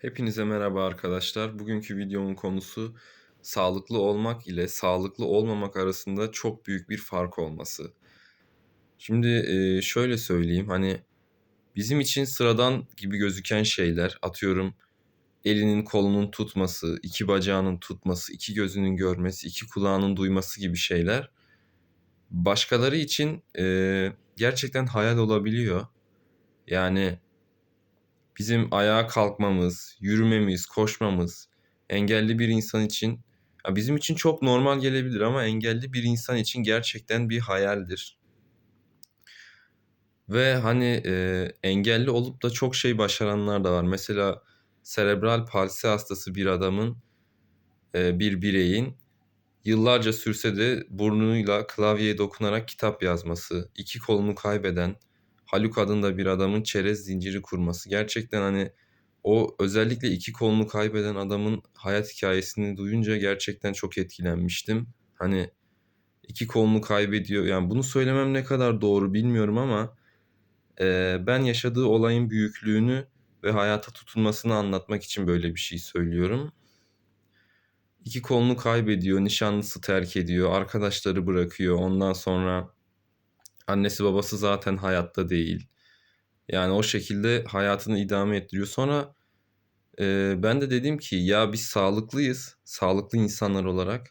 Hepinize merhaba arkadaşlar. Bugünkü videomun konusu sağlıklı olmak ile sağlıklı olmamak arasında çok büyük bir fark olması. Şimdi eee, şöyle söyleyeyim hani bizim için sıradan gibi gözüken şeyler atıyorum elinin kolunun tutması, iki bacağının tutması, iki gözünün görmesi, iki kulağının duyması gibi şeyler başkaları için eee, gerçekten hayal olabiliyor. Yani Bizim ayağa kalkmamız, yürümemiz, koşmamız engelli bir insan için ya bizim için çok normal gelebilir ama engelli bir insan için gerçekten bir hayaldir. Ve hani, eee, engelli olup da çok şey başaranlar da var. Mesela serebral palsi hastası bir adamın, eee, bir bireyin yıllarca sürse de burnuyla klavyeye dokunarak kitap yazması, 2 kolunu kaybeden Haluk adında bir adamın çerez zinciri kurması. Gerçekten, hani, o özellikle 2 kolunu kaybeden adamın hayat hikâyesini duyunca gerçekten çok etkilenmiştim. Hani, 2 kolunu kaybediyor. Yani, bunu söylemem ne kadar doğru bilmiyorum ama, eee, ben yaşadığı olayın büyüklüğünü ve hayata tutunmasını anlatmak için böyle bir şey söylüyorum. 2 kolunu kaybediyor, nişanlısı terk ediyor, arkadaşları bırakıyor. Ondan sonra annesi babası zaten hayatta değil. Yani, o şekilde hayatını idame ettiriyor. Sonra, eee, ben de dedim ki ya biz sağlıklıyız, sağlıklı insanlar olarak.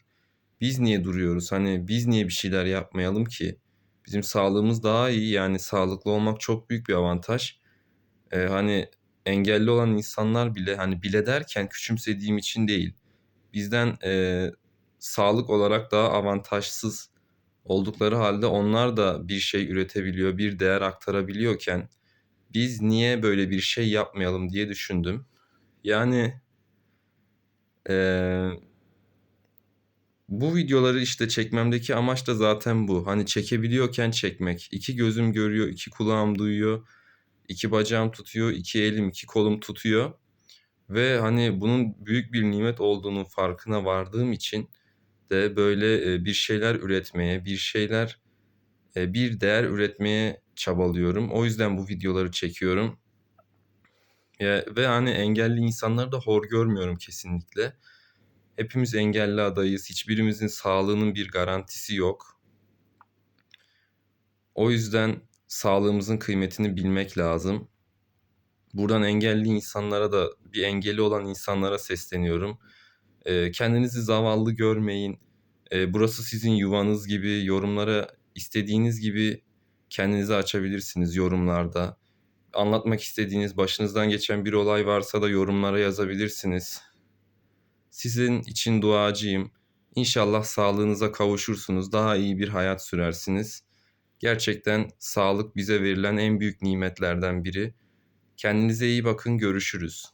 Biz niye duruyoruz? Hani, biz niye bir şeyler yapmayalım ki? Bizim sağlığımız daha iyi. Yani, sağlıklı olmak çok büyük bir avantaj. Eee, hani, engelli olan insanlar bile, hani, bile derken küçümsediğim için değil, bizden, eee, sağlık olarak daha avantajsız oldukları hâlde onlar da bir şey üretebiliyor, bir değer aktarabiliyorken biz niye böyle bir şey yapmayalım diye düşündüm. Yani, eee bu videoları, işte, çekmemdeki amaç da zaten bu. Hani, çekebiliyorken çekmek. 2 gözüm görüyor, 2 kulağım duyuyor, 2 bacağım tutuyor, 2 elim, 2 kolum tutuyor ve, hani, bunun büyük bir nimet olduğunun farkına vardığım için de böyle, eee, bir şeyler üretmeye, bir şeyler, eee, bir değer üretmeye çabalıyorum. O yüzden bu videoları çekiyorum. Eee, ve, hani, engelli insanları da hor görmüyorum kesinlikle. Hepimiz engelli adayız. Hiçbirimizin sağlığının bir garantisi yok. O yüzden sağlığımızın kıymetini bilmek lazım. Buradan engelli insanlara da, bir engeli olan insanlara sesleniyorum. Eee, kendinizi zavallı görmeyin. Eee, burası sizin yuvanız gibi. Yorumlara istediğiniz gibi kendinizi açabilirsiniz yorumlarda. Anlatmak istediğiniz, başınızdan geçen bir olay varsa da yorumlara yazabilirsiniz. Sizin için duacıyım. İnşallah sağlığınıza kavuşursunuz. Daha iyi bir hayat sürersiniz. Gerçekten sağlık bize verilen en büyük nimetlerden biri. Kendinize iyi bakın. Görüşürüz.